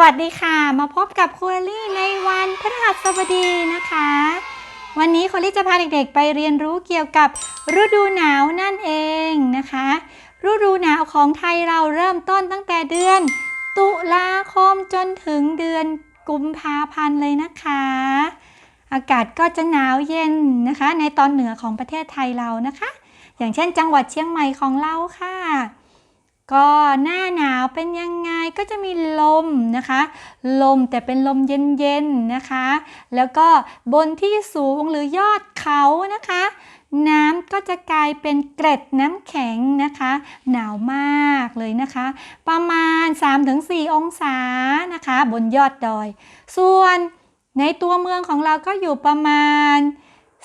วัสดีค่ะ มาพบกับครูลี่ในวันพฤหัสบดีนะคะ วันนี้ครูลี่จะพาเด็กๆ ไปเรียนรู้เกี่ยวกับฤดูหนาวนั่นเองนะคะ ฤดูหนาวของไทยเราเริ่มต้นตั้งแต่เดือน ตุลาคมจนถึงเดือนกุมภาพันธ์เลยนะคะ อากาศก็จะหนาวเย็นนะคะ ในตอนเหนือของประเทศไทยเรานะคะ อย่างเช่น จังหวัดเชียงใหม่ของเราค่ะ ก็หน้าหนาวเป็นยังไงก็จะมีลมนะคะ ลมแต่เป็นลมเย็นๆนะคะ แล้วก็บนที่สูงหรือยอดเขานะคะ น้ำก็จะกลายเป็นเกร็ดน้ำแข็งนะคะ หนาวมากเลยนะคะ ประมาณ 3-4 องศานะคะ บนยอดดอย ส่วนในตัวเมืองของเราก็อยู่ประมาณ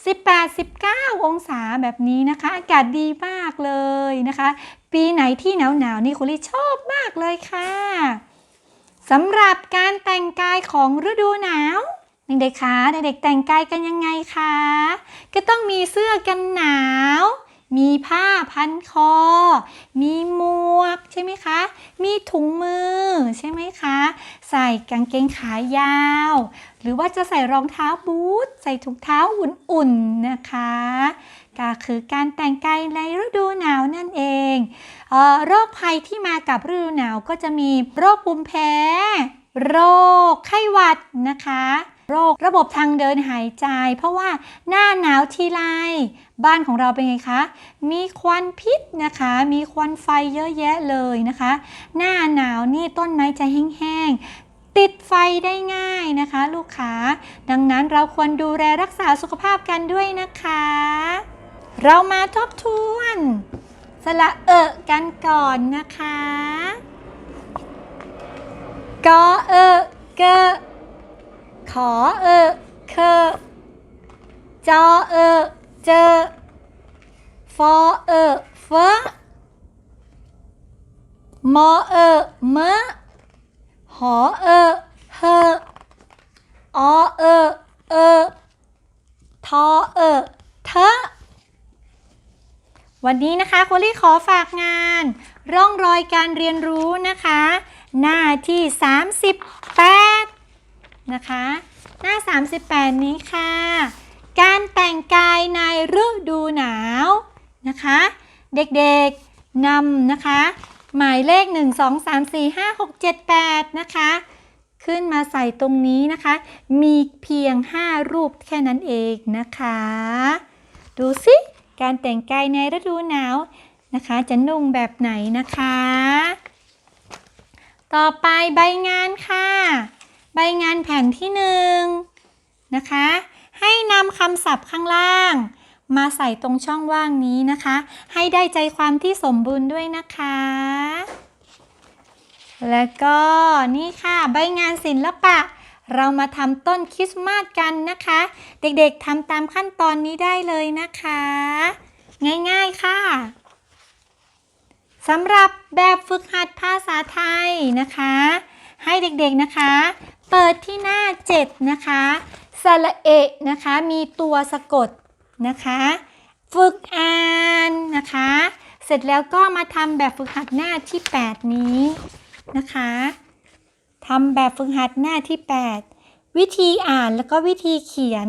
18-19 องศาแบบนี้นะคะ อากาศดีมากเลยนะคะ ปีไหนที่หนาวหนาวนี่คุณลี่ชอบมากเลยค่ะสำหรับการแต่งกายของฤดูหนาวเด็กๆคะเด็กๆแต่งกายกันยังไงคะ ก็ต้องมีเสื้อกันหนาว มีผ้าพันคอ มีหมวกใช่ไหมคะ มีถุงมือใช่ไหมคะ ใส่กางเกงขายาว หรือว่าจะใส่รองเท้าบูทใส่ถุงเท้าอุ่นๆนะคะก็คือการแต่งกายในฤดูหนาวนั่นเองเออโรคภัยที่มากับฤดูหนาวก็จะมีโรคภูมิแพ้ โรคไข้หวัดนะคะ โรคระบบทางเดินหายใจ เพราะว่าหน้าหนาวทีไรบ้านของเราเป็นไงคะ มีควันพิษนะคะ มีควันไฟเยอะแยะเลยนะคะ หน้าหนาวนี่ต้นไม้จะแห้ง ๆติดไฟได้ง่ายนะคะ ลูกค้า ดังนั้นเราควรดูแลรักษาสุขภาพกันด้วยนะคะ เรามาทบทวน สระเอะกันก่อนนะคะกอเอะเกะขอเอะเคอจอเอะเจอฟอเอะเฟอมอเอะมะ หอเอเฮออเอเอทอเอเทอะวันนี้นะคะโคลี่ขอฝากงาน ร่องรอยการเรียนรู้นะคะ หน้าที่ 38 นะคะ หน้า 38 นี้ค่ะ การแต่งกายในฤดูหนาวนะคะ เด็กๆนำนะคะ หมายเลข 1 2 3 4 5 6 7 8 นะคะ ขึ้นมาใส่ตรงนี้นะคะ มีเพียง 5 รูปแค่นั้นเองนะคะ ดูสิการแต่งกายในฤดูหนาวนะคะ จะนุ่งแบบไหนนะคะ ต่อไปใบงานค่ะ ใบงานแผ่นที่หนึ่งนะคะ ให้นำคำศัพท์ข้างล่าง มาใส่ตรงช่องว่างนี้นะคะ ให้ได้ใจความที่สมบูรณ์ด้วยนะคะ แล้วก็นี่ค่ะใบงานศิลปะ เรามาทำต้นคริสต์มาสกันนะคะ เด็กๆทำตามขั้นตอนนี้ได้เลยนะคะ ง่ายๆค่ะสำหรับแบบฝึกหัดภาษาไทยนะคะ ให้เด็กๆนะคะ เปิดที่หน้า 7 นะคะสระเอะนะคะ มีตัวสะกด นะคะ ฝึกอ่านนะคะ เสร็จแล้วก็มาทำแบบฝึกหัดหน้าที่ 8 นี้นะคะทำแบบฝึกหัดหน้าที่ 8 วิธีอ่านแล้วก็วิธีเขียน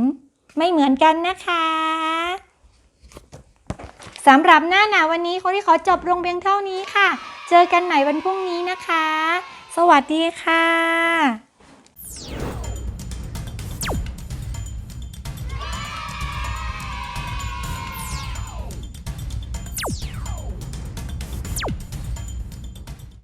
ไม่เหมือนกันนะคะสำหรับหน้าหนาววันนี้คนที่ขอจบลงเพียงเท่านี้ค่ะ เจอกันใหม่วันพรุ่งนี้นะคะ สวัสดีค่ะ